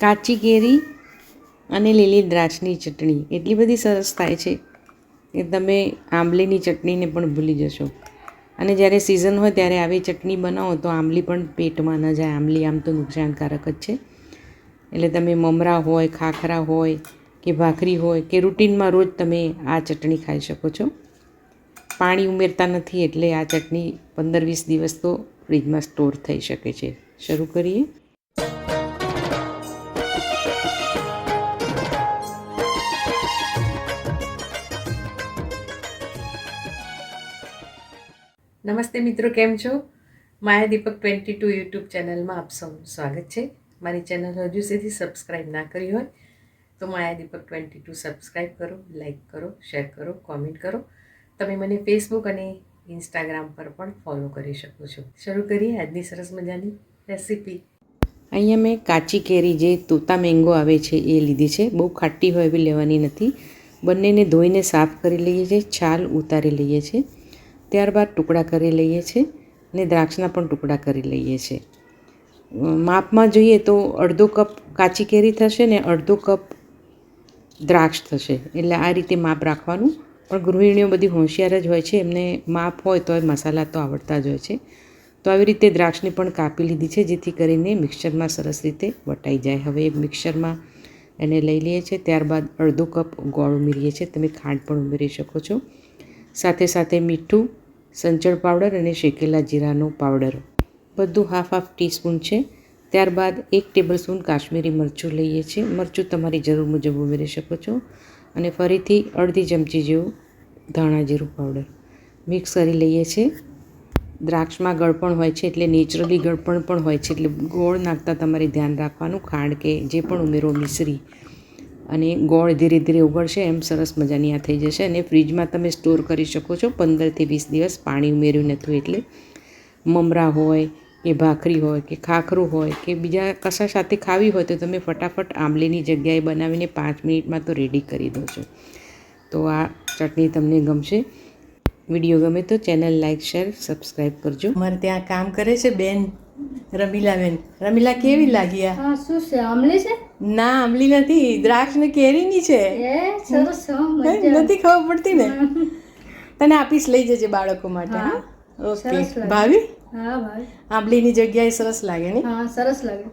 કાચી કેરી અને લીલી દ્રાક્ષની ચટણી. એટલી બધી સરસ થાય છે કે તમે આંબલીની ચટણીને પણ ભૂલી જશો. અને જ્યારે સિઝન હોય ત્યારે આવી ચટણી બનાવો તો આંબલી પણ પેટમાં ન જાય. આંબલી આમ તો નુકસાનકારક જ છે. એટલે તમે મમરા હોય, ખાખરા હોય કે ભાખરી હોય કે રૂટીનમાં રોજ તમે આ ચટણી ખાઈ શકો છો. પાણી ઉમેરતા નથી એટલે આ ચટણી પંદર વીસ દિવસ તો ફ્રીજમાં સ્ટોર થઈ શકે છે. શરૂ કરીએ. નમસ્તે મિત્રો, કેમ છો? Maya Deepak twenty two YouTube ચેનલમાં આપ સૌનું સ્વાગત છે. મારી ચેનલ હજુ સુધી સબસ્ક્રાઈબ ના કરી હોય તો Maya Deepak twenty two subscribe કરો, લાઇક કરો, શેર કરો, કોમેન્ટ કરો. તમે મને ફેસબુક અને ઇન્સ્ટાગ્રામ પર પણ ફોલો કરી શકો છો. શરૂ કરીએ આજની સરસ મજાની રેસીપી. અહીંયા મેં કાચી કેરી જે તોતા મેંગો આવે છે એ લીધી છે. બહુ ખાટી હોય એવી લેવાની નથી. બંનેને ધોઈને સાફ કરી લઈએ છીએ, છાલ ઉતારી લઈએ છીએ. ત્યારબાદ ટુકડા કરી લઈએ છીએ અને દ્રાક્ષના પણ ટુકડા કરી લઈએ છીએ. માપમાં જોઈએ તો અડધો કપ કાચી કેરી થશે ને અડધો કપ દ્રાક્ષ થશે. એટલે આ રીતે માપ રાખવાનું. પણ ગૃહિણીઓ બધી હોશિયાર જ હોય છે. એમને માપ હોય તો મસાલા તો આવડતા જ હોય છે. તો આવી રીતે દ્રાક્ષને પણ કાપી લીધી છે, જેથી કરીને મિક્સરમાં સરસ રીતે વટાઈ જાય. હવે મિક્સરમાં એને લઈ લઈએ છીએ. ત્યારબાદ અડધો કપ ગોળ ઉમેરીએ છીએ. તમે ખાંડ પણ ઉમેરી શકો છો. સાથે સાથે મીઠું સંચળ પાવડર અને શેકેલા જીરાનો પાવડર. બધું હાફ હાફ ટીસ્પૂન છે. ત્યારબાદ એક ટેબલ સ્પૂન કાશ્મીરી મરચું લઈએ છીએ. મરચું તમારી જરૂર મુજબ ઉમેરી શકો છો. અને ફરીથી અડધી ચમચી જેવું ધાણા જીરું પાવડર. મિક્સ કરી લઈએ છીએ. દ્રાક્ષમાં ગળપણ હોય છે એટલે નેચરલી ગળપણ પણ હોય છે એટલે ગોળ નાખતા તમારે ધ્યાન રાખવાનું. ખાંડ કે જે પણ ઉમેરો મિશ્રી. અને ગોળ ધીરે ધીરે ઉગળશે, એમ સરસ મજાની આ થઈ જશે અને ફ્રીજમાં તમે સ્ટોર કરી શકો છો પંદરથી વીસ દિવસ પાણી ઉમેર્યું નથી એટલે. મમરા હોય કે ભાખરી હોય કે ખાખરું હોય કે બીજા કશા સાથે ખાવી હોય તો તમે ફટાફટ આંબલીની જગ્યાએ બનાવીને પાંચ મિનિટમાં તો રેડી કરી દો છો. તો આ ચટણી તમને ગમશે. વીડિયો ગમે તો ચેનલ લાઇક શેર સબસ્ક્રાઈબ કરજો. મારે ત્યાં કામ કરે છે બેન. રમીલાબેન રમીલા કેવી લાગી આ? હા શું છે? આમલી છે? ના આંબલી નથી. દ્રાક્ષ ને કેરીની છે. સરસ નથી ખબર પડતી ને. તને આપીશ લઈ જજે બાળકો માટે હા? ઓકે. ભાવી હા ભાઈ આંબલીની જગ્યાએ સરસ લાગે ને? હા સરસ લાગે.